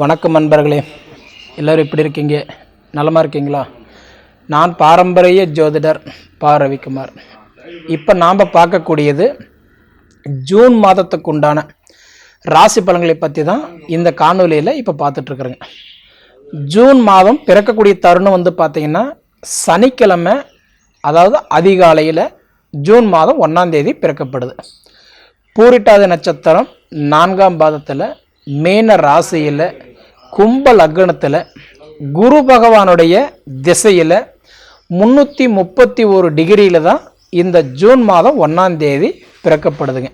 வணக்கம் நண்பர்களே. எல்லோரும் எப்படி இருக்கீங்க? நலமாக இருக்கீங்களா? நான் பாரம்பரிய ஜோதிடர் பா. ரவிக்குமார். இப்போ நாம் பார்க்கக்கூடியது ஜூன் மாதத்துக்கு உண்டான ராசி பலன்களை பற்றி தான் இந்த காணொலியில் இப்போ பார்த்துட்ருக்குறேங்க ஜூன் மாதம் பிறக்கக்கூடிய தருணம் வந்து பார்த்திங்கன்னா சனிக்கிழமை அதாவது அதிகாலையில் ஜூன் மாதம் ஒன்றாம் தேதி பிறக்கப்படுது. பூரிட்டாதி நட்சத்திரம் நான்காம் பாதத்தில் மேன ராசியில் கும்ப லக்னத்தில் குரு பகவானுடைய திசையில் முந்நூற்றி முப்பத்தி ஒரு டிகிரியில் தான் இந்த ஜூன் மாதம் ஒன்றாம் தேதி பிறக்கப்படுதுங்க.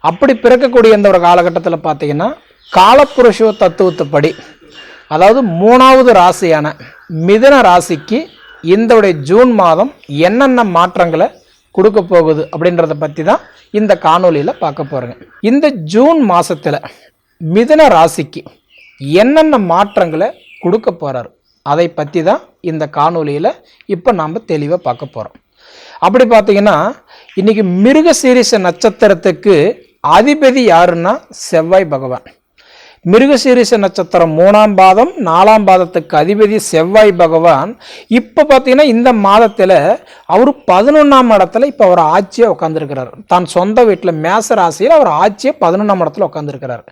அப்படி பிறக்கக்கூடிய இந்த ஒரு காலகட்டத்தில் பார்த்தீங்கன்னா காலப்புருஷ தத்துவத்துப்படி அதாவது மூணாவது ராசியான மிதன ராசிக்கு இந்த ஜூன் மாதம் என்னென்ன மாற்றங்களை கொடுக்க போகுது அப்படின்றத பற்றி தான் இந்த காணொலியில் பார்க்க போகிறேங்க இந்த ஜூன் மாதத்தில் மிதன ராசிக்கு என்னென்ன மாற்றங்களை கொடுக்க போகிறார் அதை பற்றி தான் இந்த காணொலியில் இப்போ நாம் தெளிவாக பார்க்க போகிறோம் அப்படி பார்த்தீங்கன்னா இன்றைக்கி மிருகசீரிச நட்சத்திரத்துக்கு அதிபதி யாருன்னா செவ்வாய் பகவான். மிருகசீரிச நட்சத்திரம் மூணாம் பாதம் நாலாம் பாதத்துக்கு அதிபதி செவ்வாய் பகவான். இப்போ பார்த்தீங்கன்னா இந்த மாதத்தில் அவர் பதினொன்றாம் இடத்துல இப்போ அவர் ஆட்சியாக உட்காந்துருக்கிறார் தான் சொந்த வீட்டில் மேச ராசியில் அவர் ஆட்சியை பதினொன்றாம் இடத்துல உட்காந்துருக்கிறார்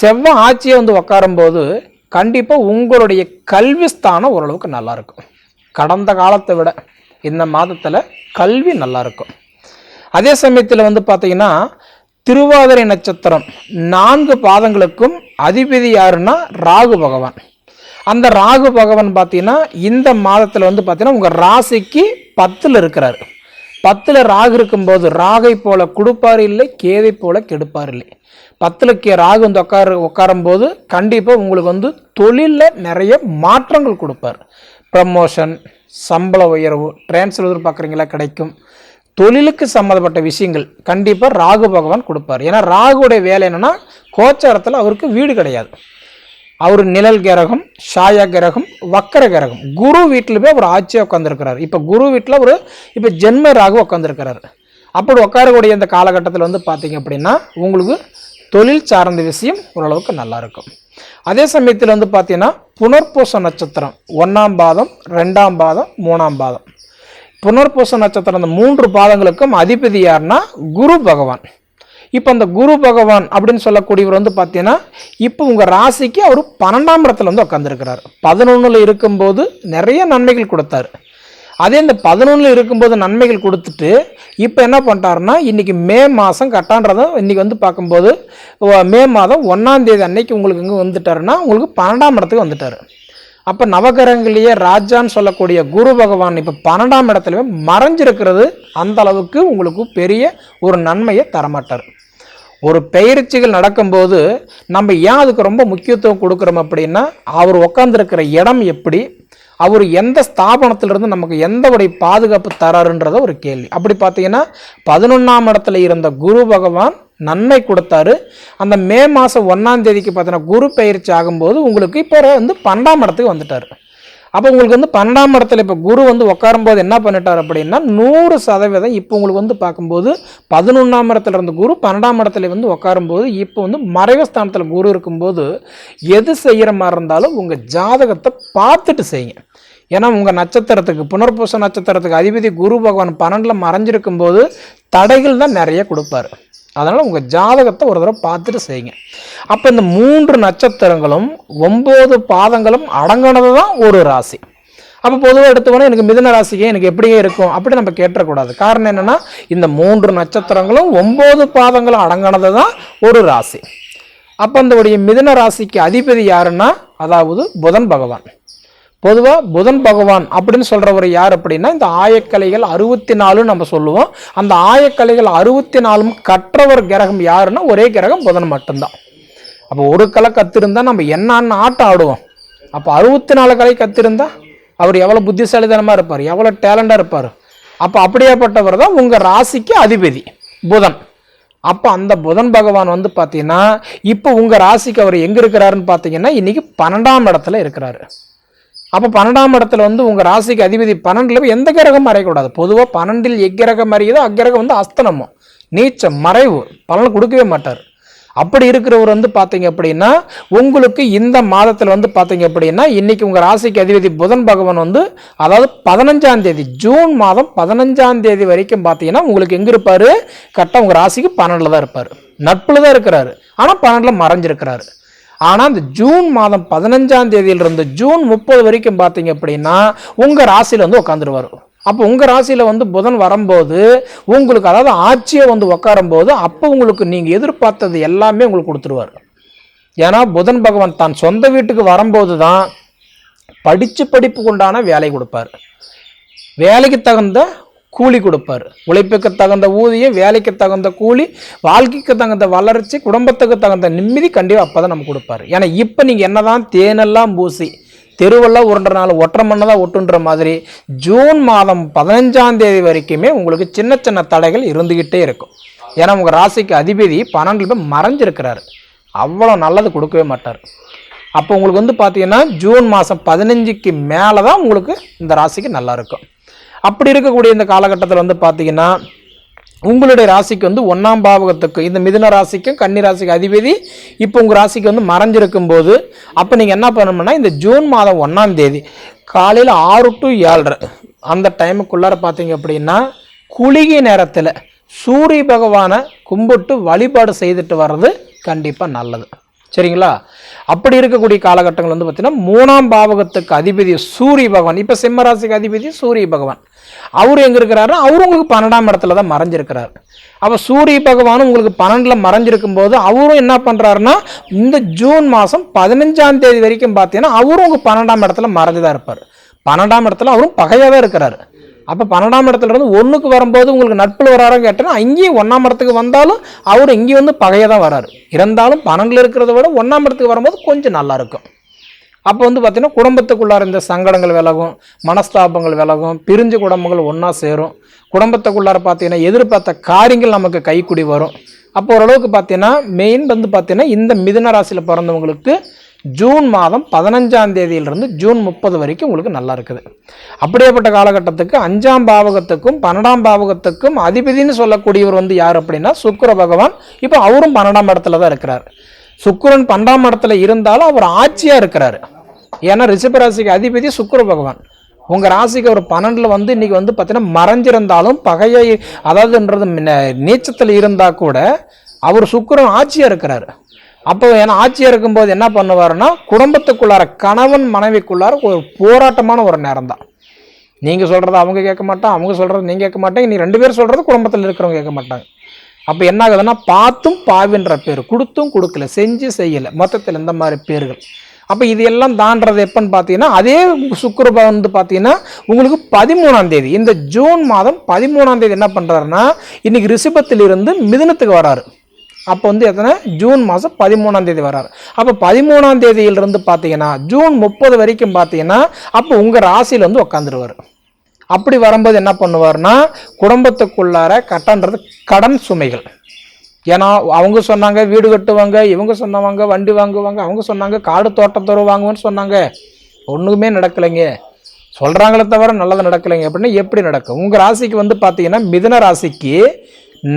செவ்வாய் ஆட்சியை வந்து உட்காரும்போது கண்டிப்பாக உங்களுடைய கல்வி ஸ்தானம் ஓரளவுக்கு நல்லாயிருக்கும் கடந்த காலத்தை விட இந்த மாதத்தில் கல்வி நல்லாயிருக்கும் அதே சமயத்தில் வந்து பார்த்தீங்கன்னா திருவாதிரை நட்சத்திரம் நான்கு பாதங்களுக்கும் அதிபதி யாருன்னா ராகு பகவான். அந்த ராகு பகவான் பார்த்தீங்கன்னா இந்த மாதத்தில் வந்து பார்த்தீங்கன்னா உங்கள் ராசிக்கு பத்தில் இருக்கிறார். பத்தில் ராகு இருக்கும்போது ராகை போல கொடுப்பார் இல்லை கேதை போல கெடுப்பார் இல்லை. பத்தில் கே ராகு வந்து உட்கார உட்காரும்போது கண்டிப்பாக உங்களுக்கு வந்து தொழிலில் நிறைய மாற்றங்கள் கொடுப்பார். ப்ரமோஷன் சம்பள உயர்வு ட்ரான்ஸ்ஃபர் எதிர்பார்க்குறீங்களா கிடைக்கும். தொழிலுக்கு சம்மந்தப்பட்ட விஷயங்கள் கண்டிப்பாக ராகு பகவான் கொடுப்பார். ஏன்னா ராகுடைய வேலை என்னென்னா கோச்சாரத்தில் அவருக்கு வீடு கிடையாது. அவர் நிழல் கிரகம் ஷாயா கிரகம் வக்கர கிரகம். குரு வீட்டில் போய் அவர் ஆட்சியாக உட்காந்துருக்கிறார் இப்போ குரு வீட்டில் அவர் இப்போ ஜென்ம ராகு உட்காந்துருக்கிறார் அப்படி உட்காரக்கூடிய இந்த காலகட்டத்தில் வந்து பார்த்தீங்க அப்படின்னா உங்களுக்கு தொழில் சார்ந்த விஷயம் ஓரளவுக்கு நல்லாயிருக்கும் அதே சமயத்தில் வந்து பார்த்தீங்கன்னா புனர்பூச நட்சத்திரம் ஒன்றாம் பாதம் ரெண்டாம் பாதம் மூணாம் பாதம். புனர்பூச நட்சத்திரம் அந்த மூன்று பாதங்களுக்கும் அதிபதி யாருன்னா குரு பகவான். இப்போ அந்த குரு பகவான் அப்படின்னு சொல்லக்கூடியவர் வந்து பார்த்தீங்கன்னா இப்போ உங்கள் ராசிக்கு அவர் பன்னெண்டாம் இடத்துல வந்து உட்காந்துருக்கிறார் பதினொன்றில் இருக்கும்போது நிறைய நன்மைகள் கொடுத்தாரு. அதே இந்த பதினொன்றில் இருக்கும்போது நன்மைகள் கொடுத்துட்டு இப்போ என்ன பண்ணிட்டாருன்னா இன்றைக்கி மே மாதம் கட்டான்றதும் இன்றைக்கி வந்து பார்க்கும்போது மே மாதம் ஒன்றாம் தேதி அன்னைக்கு உங்களுக்கு இங்கே வந்துட்டாருன்னா உங்களுக்கு பன்னெண்டாம் இடத்துக்கு வந்துட்டார். அப்போ நவகிரகங்களையே ராஜான்னு சொல்லக்கூடிய குரு பகவான் இப்போ பன்னெண்டாம் இடத்துல மறைஞ்சிருக்கிறது அந்த அளவுக்கு உங்களுக்கு பெரிய ஒரு நன்மையை தரமாட்டார். ஒரு பயிற்சிகள் நடக்கும்போது நம்ம ஏன் அதுக்கு ரொம்ப முக்கியத்துவம் கொடுக்குறோம் அப்படின்னா அவர் உட்காந்துருக்கிற இடம் எப்படி அவர் எந்த ஸ்தாபனத்திலிருந்து நமக்கு எந்த உடைய பாதுகாப்பு தராருன்றத ஒரு கேள்வி. அப்படி பார்த்தீங்கன்னா பதினொன்றாம் இடத்துல இருந்த குரு பகவான் நன்மை கொடுத்தாரு. அந்த மே மாதம் ஒன்றாம் தேதிக்கு பார்த்தீங்கன்னா குரு பயிற்சி ஆகும்போது உங்களுக்கு இப்போ வந்து பன்னெண்டாம் இடத்துக்கு வந்துட்டார். அப்போ உங்களுக்கு வந்து பன்னெண்டாம் இடத்துல இப்போ குரு வந்து உட்காரும்போது என்ன பண்ணிட்டார் அப்படின்னா நூறு சதவீதம் இப்போ உங்களுக்கு வந்து பார்க்கும்போது பதினொன்றாம் இடத்துல இருந்த குரு பன்னெண்டாம் இடத்துல வந்து உட்காரும்போது இப்போ வந்து மறைவு ஸ்தானத்தில் குரு இருக்கும்போது எது செய்கிற மாதிரி இருந்தாலும் உங்கள் ஜாதகத்தை பார்த்துட்டு செய்யுங்க. ஏன்னா உங்கள் நட்சத்திரத்துக்கு புனர்பூச நட்சத்திரத்துக்கு அதிபதி குரு பகவான் பன்னெண்டில் மறைஞ்சிருக்கும் போது தடைகள் தான் நிறைய கொடுப்பாரு. அதனால் உங்கள் ஜாதகத்தை ஒரு தடவை பார்த்துட்டு செய்யுங்க. அப்போ இந்த மூன்று நட்சத்திரங்களும் ஒம்பது பாதங்களும் அடங்கினது தான் ஒரு ராசி. அப்போ பொதுவாக எடுத்துக்கணும் எனக்கு மிதன ராசிக்கு எனக்கு எப்படியே இருக்கும்? அப்படி நம்ம கேட்டக்கூடாது காரணம் என்னென்னா இந்த மூன்று நட்சத்திரங்களும் ஒம்பது பாதங்களும் அடங்கினது தான் ஒரு ராசி. அப்போ அந்த மிதன ராசிக்கு அதிபதி யாருன்னா அதாவது புதன் பகவான். பொதுவாக புதன் பகவான் அப்படின்னு சொல்கிறவர் யார் அப்படின்னா இந்த ஆயக்கலைகள் அறுபத்தி நாலுன்னு நம்ம சொல்லுவோம். அந்த ஆயக்கலைகள் அறுபத்தி நாலும் கற்றவர் கிரகம் யாருன்னா ஒரே கிரகம் புதன் மட்டும்தான். அப்போ ஒரு கலை கத்திருந்தா நம்ம என்னன்னு ஆட்டம் ஆடுவோம். அப்போ அறுபத்தி நாலு கலை கத்திருந்தா அவர் எவ்வளோ புத்திசாலித்தனமாக இருப்பார் எவ்வளோ டேலண்டாக இருப்பார். அப்போ அப்படியேப்பட்டவர் தான் உங்கள் ராசிக்கு அதிபதி புதன். அப்போ அந்த புதன் பகவான் வந்து பார்த்தீங்கன்னா இப்போ உங்கள் ராசிக்கு அவர் எங்கே இருக்கிறாருன்னு பார்த்தீங்கன்னா இன்றைக்கி பன்னெண்டாம் இடத்துல இருக்கிறாரு. அப்போ பன்னெண்டாம் இடத்துல வந்து உங்கள் ராசிக்கு அதிபதி பன்னெண்டில் எந்த கிரகம் மறையக்கூடாது? பொதுவாக பன்னெண்டில் எக்கிரகம் மறையுதோ அக்கிரகம் வந்து அஸ்தனமோ. நீச்சம் மறைவு பலன் கொடுக்கவே மாட்டார். அப்படி இருக்கிறவர் வந்து பார்த்தீங்க அப்படின்னா உங்களுக்கு இந்த மாதத்தில் வந்து பார்த்தீங்க அப்படின்னா இன்றைக்கி உங்கள் ராசிக்கு அதிபதி புதன் பகவான் வந்து அதாவது பதினஞ்சாம் தேதி ஜூன் மாதம் பதினஞ்சாம் தேதி வரைக்கும் பார்த்தீங்கன்னா உங்களுக்கு எங்கே இருப்பார்? கரெக்டாக உங்கள் ராசிக்கு பன்னெண்டில் தான் இருப்பார். நட்பில் தான் இருக்கிறாரு. ஆனால் பன்னெண்டில் மறைஞ்சிருக்கிறாரு. ஆனால் இந்த ஜூன் மாதம் பதினஞ்சாம் தேதியிலிருந்து ஜூன் முப்பது வரைக்கும் பார்த்தீங்க அப்படின்னா உங்கள் ராசியில் வந்து உட்காந்துருவார் அப்போ உங்கள் ராசியில் வந்து புதன் வரும்போது உங்களுக்கு அதாவது ஆட்சியை வந்து உட்காரும்போது அப்போ உங்களுக்கு நீங்கள் எதிர்பார்த்தது எல்லாமே உங்களுக்கு கொடுத்துருவார். ஏன்னா புதன் பகவான் தான் சொந்த வீட்டுக்கு வரும்போது தான் படித்து படிப்புக்கு உண்டான வேலை கொடுப்பார். வேலைக்கு தகுந்த கூலி கொடுப்பார். உழைப்புக்கு தகுந்த ஊதியம் வேலைக்கு தகுந்த கூலி வாழ்க்கைக்கு தகுந்த வளர்ச்சி குடும்பத்துக்கு தகுந்த நிம்மதி கண்டிப்பாக அப்போ தான் நம்ம கொடுப்பாரு. ஏன்னா இப்போ நீங்கள் என்னதான் தேனெல்லாம் பூசி தெருவெல்லாம் உருண்டனால ஒற்றை மண்ணை தான் ஒட்டுன்ற மாதிரி ஜூன் மாதம் பதினஞ்சாம் தேதி வரைக்குமே உங்களுக்கு சின்ன சின்ன தடைகள் இருந்துக்கிட்டே இருக்கும். ஏன்னா உங்கள் ராசிக்கு அதிபதி பன்னெண்டு போய் மறைஞ்சிருக்கிறாரு. அவ்வளோ நல்லது கொடுக்கவே மாட்டார். அப்போ உங்களுக்கு வந்து பார்த்தீங்கன்னா ஜூன் மாதம் பதினஞ்சுக்கு மேலே தான் உங்களுக்கு இந்த ராசிக்கு நல்லா இருக்கும். அப்படி இருக்கக்கூடிய இந்த காலகட்டத்தில் வந்து பார்த்தீங்கன்னா உங்களுடைய ராசிக்கு வந்து ஒன்றாம் பாவகத்துக்கு இந்த மிதுன ராசிக்கும் கன்னி ராசிக்கு அதிபதி இப்போ உங்கள் ராசிக்கு வந்து மறைஞ்சிருக்கும் போது அப்போ நீங்கள் என்ன பண்ணணும்னா இந்த ஜூன் மாதம் ஒன்றாம் தேதி காலையில் ஆறு டு ஏழரை அந்த டைமுக்குள்ளார பார்த்தீங்க அப்படின்னா குளிகை நேரத்தில் சூரிய பகவானை கும்பிட்டு வழிபாடு செய்துட்டு வர்றது கண்டிப்பாக நல்லது. சரிங்களா? அப்படி இருக்கக்கூடிய காலகட்டங்கள் வந்து பார்த்தீங்கன்னா மூணாம் பாவகத்துக்கு அதிபதி சூரிய பகவான் இப்போ சிம்மராசிக்கு அதிபதி சூரிய பகவான். அவர் எங்கே இருக்கிறாருன்னா அவரும் உங்களுக்கு பன்னெண்டாம் இடத்துல தான் மறைஞ்சிருக்கிறார். அப்போ சூரிய பகவானும் உங்களுக்கு பன்னெண்டில் மறைஞ்சிருக்கும் போது அவரும் என்ன பண்ணுறாருன்னா இந்த ஜூன் மாதம் பதினஞ்சாம் தேதி வரைக்கும் பார்த்தீங்கன்னா அவரும் உங்கள் பன்னெண்டாம் இடத்துல மறைஞ்சு தான் இருப்பார். பன்னெண்டாம் இடத்துல அவரும் பகையாக தான் இருக்கிறாரு. அப்போ பன்னெண்டாம் இடத்துல இருந்து ஒன்றுக்கு வரும்போது உங்களுக்கு நட்பில் வராருன்னு கேட்டேன்னா அங்கேயும் ஒன்றாம் இடத்துக்கு வந்தாலும் அவர் இங்கேயும் வந்து பகையாக தான் வராரு. இருந்தாலும் பன்னெண்டில் இருக்கிறத விட ஒன்றாம் இடத்துக்கு வரும்போது கொஞ்சம் நல்லாயிருக்கும் அப்போ வந்து பார்த்திங்கன்னா குடும்பத்துக்குள்ளார இந்த சங்கடங்கள் விலகும் மனஸ்தாபங்கள் விலகும் பிரிஞ்ச குடும்பங்கள் ஒன்றா சேரும். குடும்பத்துக்குள்ளார பார்த்தீங்கன்னா எதிர்பார்த்த காரியங்கள் நமக்கு கைக்குடி வரும். அப்போ ஓரளவுக்கு பார்த்தீங்கன்னா மெயின் வந்து பார்த்தீங்கன்னா இந்த மிதுன ராசியில் பிறந்தவங்களுக்கு ஜூன் மாதம் பதினஞ்சாம் தேதியிலிருந்து ஜூன் முப்பது வரைக்கும் உங்களுக்கு நல்லா இருக்குது. அப்படியேப்பட்ட காலகட்டத்துக்கு அஞ்சாம் பாவகத்துக்கும் பன்னெண்டாம் பாவகத்துக்கும் அதிபதினு சொல்லக்கூடியவர் வந்து யார் அப்படின்னா சுக்கர பகவான். இப்போ அவரும் பன்னெண்டாம் இடத்துல தான் இருக்கிறார். சுக்கரன் பன்னெண்டாம் இடத்துல இருந்தாலும் அவர் ஆட்சியாக இருக்கிறாரு. ஏன்னா ரிஷப ராசிக்கு அதிபதி சுக்கர பகவான். உங்கள் ராசிக்கு ஒரு பன்னெண்டில் வந்து இன்றைக்கி வந்து பார்த்தீங்கன்னா மறைஞ்சிருந்தாலும் பகையை அதாவதுன்றது நீச்சத்தில் இருந்தால் கூட அவர் சுக்கரன் ஆட்சியாக இருக்கிறார். அப்போ ஏன்னா ஆட்சியாக இருக்கும்போது என்ன பண்ணுவார்னா குடும்பத்துக்குள்ளார கணவன் மனைவிக்குள்ளார ஒரு போராட்டமான ஒரு நேரம் தான் நீங்கள் சொல்கிறத அவங்க கேட்க மாட்டோம் அவங்க சொல்கிறது நீங்கள் கேட்க மாட்டேங்க நீ ரெண்டு பேர் சொல்கிறது குடும்பத்தில் இருக்கிறவங்க கேட்க மாட்டாங்க. அப்போ என்ன ஆகுதுன்னா பார்த்தும் பாவின்ற பேர் கொடுத்தும் கொடுக்கல செஞ்சு செய்யலை. மொத்தத்தில் இந்த மாதிரி பேர்கள். அப்போ இது எல்லாம் தாண்டது எப்போன்னு பார்த்தீங்கன்னா அதே சுக்கிரப வந்து பார்த்தீங்கன்னா உங்களுக்கு பதிமூணாம் தேதி இந்த ஜூன் மாதம் பதிமூணாம் தேதி என்ன பண்ணுறாருன்னா இன்னைக்கு ரிஷபத்திலிருந்து மிதுனத்துக்கு வராரு. அப்போ வந்து எத்தனை? ஜூன் மாதம் பதிமூணாம் தேதி வராரு. அப்போ பதிமூணாம் தேதியிலிருந்து பார்த்தீங்கன்னா ஜூன் முப்பது வரைக்கும் பார்த்தீங்கன்னா அப்போ உங்கள் ராசியில் வந்து உட்காந்துருவார் அப்படி வரும்போது என்ன பண்ணுவார்னா குடும்பத்துக்குள்ளார கட்டன்றது கடன் சுமைகள். ஏன்னா அவங்க சொன்னாங்க வீடு கட்டுவாங்க இவங்க சொன்னவங்க வண்டி வாங்குவாங்க அவங்க சொன்னாங்க காடு தோட்டத்தோறு வாங்குவேன்னு சொன்னாங்க. ஒன்றுமே நடக்கலைங்க. சொல்கிறாங்களே தவிர நல்லது நடக்கலைங்க. அப்படின்னா எப்படி நடக்கும்? உங்கள் ராசிக்கு வந்து பார்த்தீங்கன்னா மிதன ராசிக்கு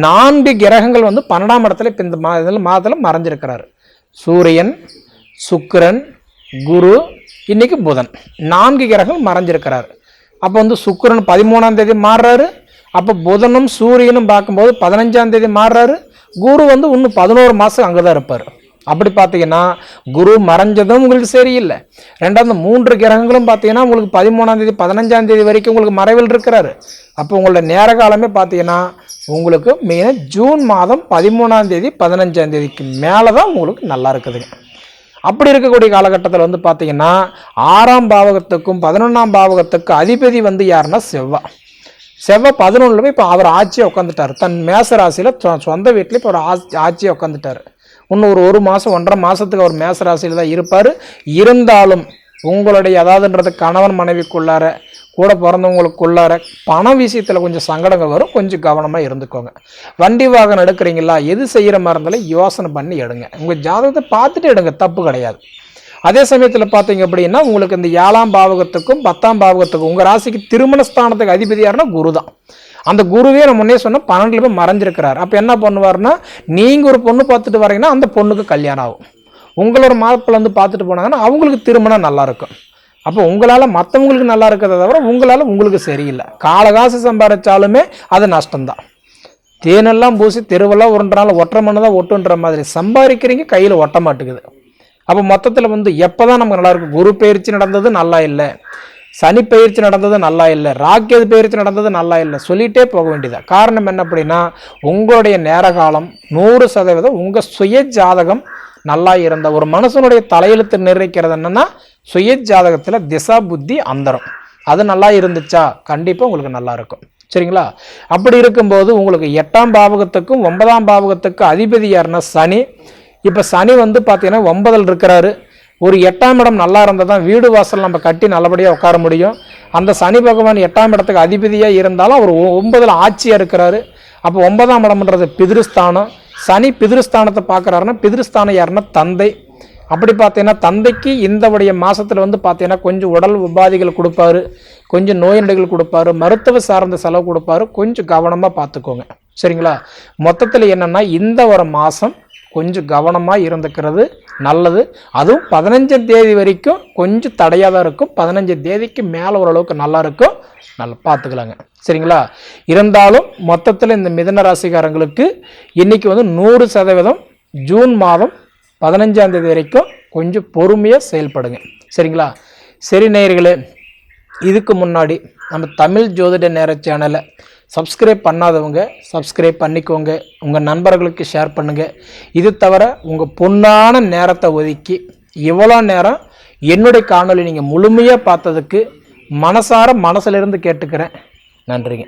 நான்கு கிரகங்கள் வந்து பன்னெண்டாம் இடத்துல இப்போ இந்த மா இதில் மாதத்தில் மறைஞ்சிருக்கிறாரு. சூரியன் சுக்கிரன் குரு இன்றைக்கி புதன். நான்கு கிரகங்கள் மறைஞ்சிருக்கிறார். அப்போ வந்து சுக்கரன் பதிமூணாம் தேதி மாறுறாரு. அப்போ புதனும் சூரியனும் பார்க்கும்போது பதினஞ்சாம் தேதி மாறுறாரு. குரு வந்து இன்னும் பதினோரு மாதம் அங்கே தான் இருப்பார். அப்படி பார்த்தீங்கன்னா குரு மறைஞ்சதும் உங்களுக்கு சரியில்லை. ரெண்டாவது மூன்று கிரகங்களும் பார்த்தீங்கன்னா உங்களுக்கு பதிமூணாம் தேதி பதினஞ்சாம் தேதி வரைக்கும் உங்களுக்கு மறைவில் இருக்கிறாரு. அப்போ உங்களோட நேர காலமே பார்த்தீங்கன்னா உங்களுக்கு மெயினாக ஜூன் மாதம் பதிமூணாம் தேதி பதினஞ்சாம் தேதிக்கு மேலே தான் உங்களுக்கு நல்லா இருக்குதுங்க. அப்படி இருக்கக்கூடிய காலகட்டத்தில் வந்து பார்த்தீங்கன்னா ஆறாம் பாவகத்துக்கும் பதினொன்றாம் பாவகத்துக்கும் அதிபதி வந்து யாருன்னா செவ்வாய் செவ்வாய் பதினொன்றில் போய் இப்போ அவர் ஆட்சியை உட்காந்துட்டார் தன் மேச ராசியில் சொந்த வீட்டில் இப்போ ஒரு ஆட்சி ஆட்சியை உட்காந்துட்டார் இன்னும் ஒரு ஒரு மாதம் ஒன்றரை மாதத்துக்கு அவர் மேச ராசியில் தான் இருப்பார். இருந்தாலும் உங்களுடைய அதாவதுன்றது கணவன் மனைவிக்குள்ளார கூட பிறந்தவங்களுக்குள்ளார பண விஷயத்தில் கொஞ்சம் சங்கடங்கள் வரும். கொஞ்சம் கவனமாக இருந்துக்கோங்க. வண்டி வாகனம் எடுக்கிறீங்களா? எது செய்கிற மாதிரி இருந்தாலும் யோசனை பண்ணி எடுங்க. உங்கள் ஜாதகத்தை பார்த்துட்டு எடுங்க. தப்பு கிடையாது. அதே சமயத்தில் பார்த்தீங்க அப்படின்னா உங்களுக்கு இந்த ஏழாம் பாவகத்துக்கும் பத்தாம் பாவகத்துக்கும் உங்கள் ராசிக்கு திருமண ஸ்தானத்துக்கு அதிபதி யாருன்னா குரு தான் அந்த குருவே நம்ம முன்னே சொன்ன பன்னெண்டுல போய் மறைஞ்சிருக்கிறார். அப்போ என்ன பண்ணுவார்னா நீங்கள் ஒரு பொண்ணு பார்த்துட்டு வரீங்கன்னா அந்த பொண்ணுக்கு கல்யாணம் ஆகும். உங்களோட மாப்பிள்ளை வந்து பார்த்துட்டு போனாங்கன்னா அவங்களுக்கு திருமணம் நல்லாயிருக்கும் அப்போ உங்களால் மற்றவங்களுக்கு நல்லா இருக்கிறத தவிர உங்களால் உங்களுக்கு சரியில்லை. காலகாசு சம்பாதிச்சாலுமே அது நஷ்டம்தான். தேனெல்லாம் பூசி தெருவெல்லாம் உருண்டுறாலும் ஒற்றை மண்ணு தான் ஒட்டுன்ற மாதிரி சம்பாதிக்கிறீங்க கையில் ஒட்ட மாட்டேங்குது. அப்போ மொத்தத்தில் வந்து எப்போ தான் நமக்கு நல்லா இருக்கும்? குரு பயிற்சி நடந்தது நல்லா இல்லை. சனி பயிற்சி நடந்தது நல்லா இல்லை. ராக்கெது பயிற்சி நடந்தது நல்லா இல்லை. சொல்லிகிட்டே போக வேண்டியதாக காரணம் என்ன அப்படின்னா உங்களுடைய நேர காலம் நூறு சதவீதம் உங்கள் சுய ஜாதகம் நல்லா இருந்த ஒரு மனுஷனுடைய தலையெழுத்து நிர்ணயிக்கிறது என்னென்னா சுய ஜாதகத்தில் திசா புத்தி அந்தரம். அது நல்லா இருந்துச்சா? கண்டிப்பாக உங்களுக்கு நல்லா இருக்கும். சரிங்களா? அப்படி இருக்கும்போது உங்களுக்கு எட்டாம் பாவகத்துக்கும் ஒன்பதாம் பாவகத்துக்கும் அதிபதி யாருன்னா சனி. இப்போ சனி வந்து பார்த்தீங்கன்னா ஒன்பதில் இருக்கிறாரு. ஒரு எட்டாம் இடம் நல்லா இருந்தால் தான் வீடு வாசல் நம்ம கட்டி நல்லபடியாக உட்கார முடியும். அந்த சனி பகவான் எட்டாம் இடத்துக்கு அதிபதியாக இருந்தாலும் அவர் ஒ- ஆட்சியாக இருக்கிறாரு. அப்போ ஒன்பதாம் இடம்ன்றது பிதிருஸ்தானம். சனி பிதிருஸ்தானத்தை பார்க்குறாருன்னா பிதிருஸ்தானம் யாருன்னா தந்தை. அப்படி பார்த்தீங்கன்னா தந்தைக்கு இந்தவுடைய மாதத்தில் வந்து பார்த்தீங்கன்னா கொஞ்சம் உடல் உபாதைகள் கொடுப்பாரு. கொஞ்சம் நோய் கொடுப்பாரு. மருத்துவ சார்ந்த செலவு கொடுப்பாரு. கொஞ்சம் கவனமாக பார்த்துக்கோங்க சரிங்களா? மொத்தத்தில் என்னென்னா இந்த ஒரு மாதம் கொஞ்சம் கவனமாக இருந்துக்கிறது நல்லது. அதுவும் பதினஞ்சாம் தேதி வரைக்கும் கொஞ்சம் தடையாக தான் இருக்கும். பதினஞ்சாம் தேதிக்கு மேலே ஓரளவுக்கு நல்லா இருக்கும். நல்லா பார்த்துக்கலாங்க. சரிங்களா? இருந்தாலும் மொத்தத்தில் இந்த மிதன ராசிக்காரங்களுக்கு இன்றைக்கி வந்து நூறு சதவீதம் ஜூன் மாதம் பதினஞ்சாம் தேதி வரைக்கும் கொஞ்சம் பொறுமையாக செயல்படுங்க. சரிங்களா? சரி நேயர்களே இதுக்கு முன்னாடி நம்ம தமிழ் ஜோதிட நேர சேனலை சப்ஸ்கிரைப் பண்ணாதவங்க சப்ஸ்கிரைப் பண்ணிக்கோங்க. உங்கள் நண்பர்களுக்கு ஷேர் பண்ணுங்கள் இது தவிர உங்கள் பொன்னான நேரத்தை ஒதுக்கி இவ்வளோ நேரம் என்னுடைய காணொளி நீங்கள் முழுமையாக பார்த்ததுக்கு மனசார மனசுலேருந்து கேட்டுக்கிறேன். நன்றிங்க.